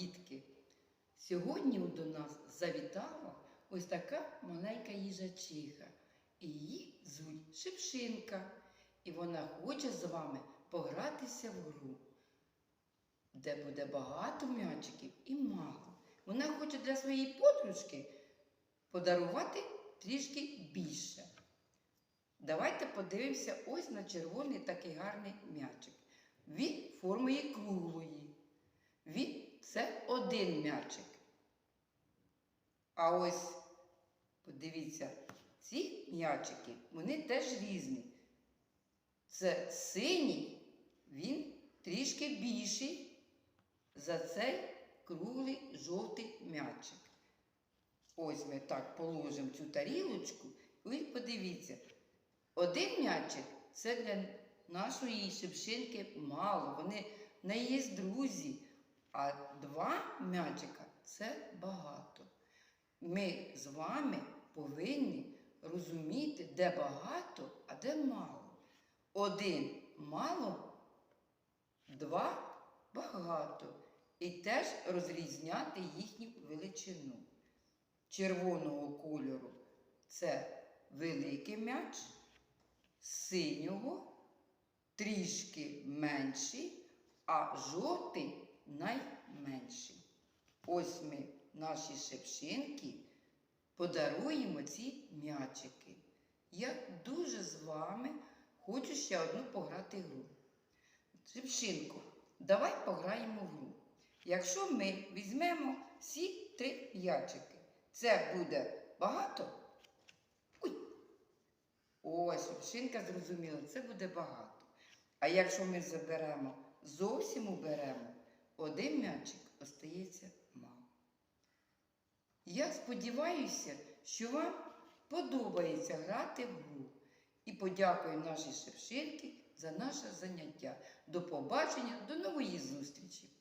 дітки! Сьогодні до нас завітала ось така маленька їжачиха. І її звуть Шипшинка. І вона хоче з вами погратися в гру, де буде багато м'ячиків і мало. Вона хоче для своєї подружки подарувати трішки більше. Давайте подивимося ось на червоний такий гарний м'ячик. Він формою круглої. Один м'ячик. А ось, подивіться, ці м'ячики, вони теж різні. Це синій, він трішки більший за цей круглий жовтий м'ячик. Ось ми так положимо цю тарілочку, і подивіться, один м'ячик це для нашої шипшинки мало. Вони в неї є друзі, а два м'ячика це багато. Ми з вами повинні розуміти, де багато, а де мало. Один мало, два багато. І теж розрізняти їхню величину. Червоного кольору це великий м'яч, синього трішки менший, а жовтий найменший. Ось ми наші шепшинки подаруємо ці м'ячики. Я дуже з вами хочу ще одну пограти гру. Шепшинку, давай пограємо в гру. Якщо ми візьмемо всі три м'ячики, це буде багато? Ой. Ось, Шепшинка зрозуміла, це буде багато. А якщо ми заберемо, зовсім уберемо, один м'ячик остається мало. Я сподіваюся, що вам подобається грати в гру. І подякую нашій Шепшинки за наше заняття. До побачення, до нової зустрічі!